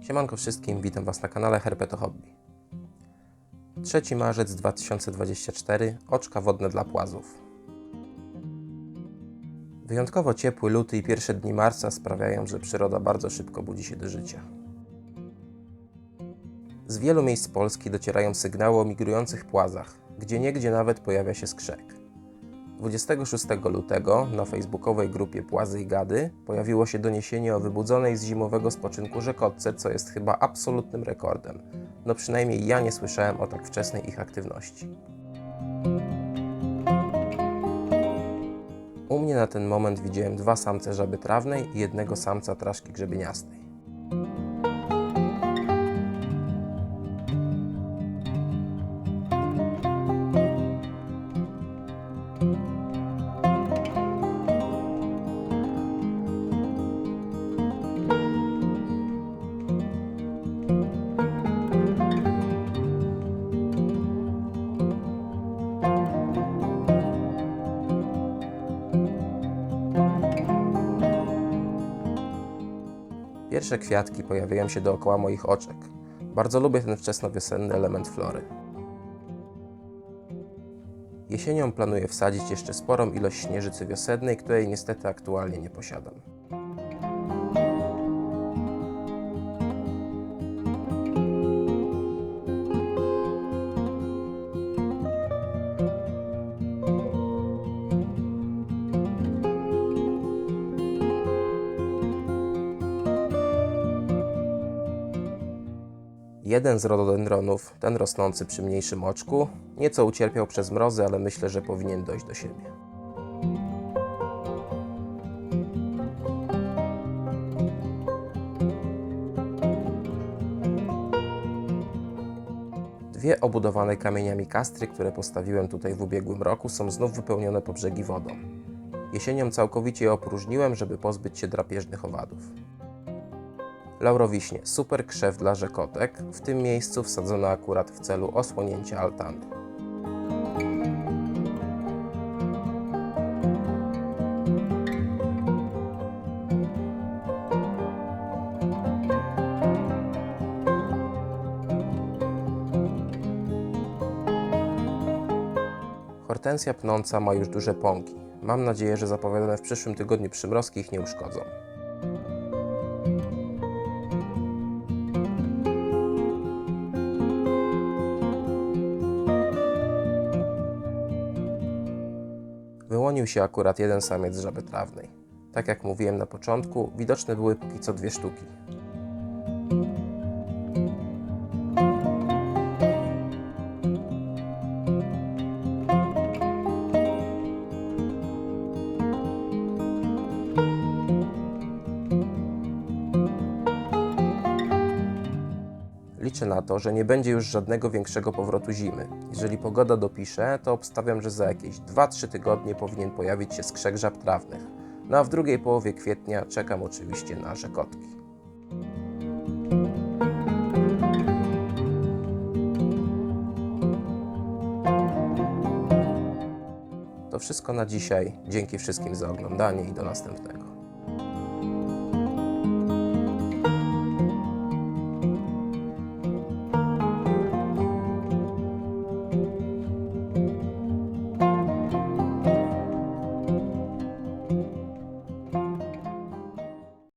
Siemanko wszystkim, witam Was na kanale Herpeto Hobby. 3 marzec 2024, oczka wodne dla płazów. Wyjątkowo ciepły luty i pierwsze dni marca sprawiają, że przyroda bardzo szybko budzi się do życia. Z wielu miejsc Polski docierają sygnały o migrujących płazach, gdzie niegdzie nawet pojawia się skrzek. 26 lutego na facebookowej grupie Płazy i Gady pojawiło się doniesienie o wybudzonej z zimowego spoczynku rzekotce, co jest chyba absolutnym rekordem. No przynajmniej ja nie słyszałem o tak wczesnej ich aktywności. U mnie na ten moment widziałem dwa samce żaby trawnej i jednego samca traszki grzebieniastej. Pierwsze kwiatki pojawiają się dookoła moich oczek. Bardzo lubię ten wczesnowiosenny element flory. Jesienią planuję wsadzić jeszcze sporą ilość śnieżycy wiosennej, której niestety aktualnie nie posiadam. Jeden z rododendronów, ten rosnący przy mniejszym oczku, nieco ucierpiał przez mrozy, ale myślę, że powinien dojść do siebie. Dwie obudowane kamieniami kastry, które postawiłem tutaj w ubiegłym roku, są znów wypełnione po brzegi wodą. Jesienią całkowicie je opróżniłem, żeby pozbyć się drapieżnych owadów. Laurowiśnie, super krzew dla rzekotek, w tym miejscu wsadzono akurat w celu osłonięcia altany. Hortensja pnąca ma już duże pąki. Mam nadzieję, że zapowiadane w przyszłym tygodniu przymrozki ich nie uszkodzą. Wyłonił się akurat jeden samiec żaby trawnej. Tak jak mówiłem na początku, widoczne były póki co dwie sztuki. Liczę na to, że nie będzie już żadnego większego powrotu zimy. Jeżeli pogoda dopisze, to obstawiam, że za jakieś 2-3 tygodnie powinien pojawić się skrzek żab trawnych. No a w drugiej połowie kwietnia czekam oczywiście na rzekotki. To wszystko na dzisiaj. Dzięki wszystkim za oglądanie i do następnego.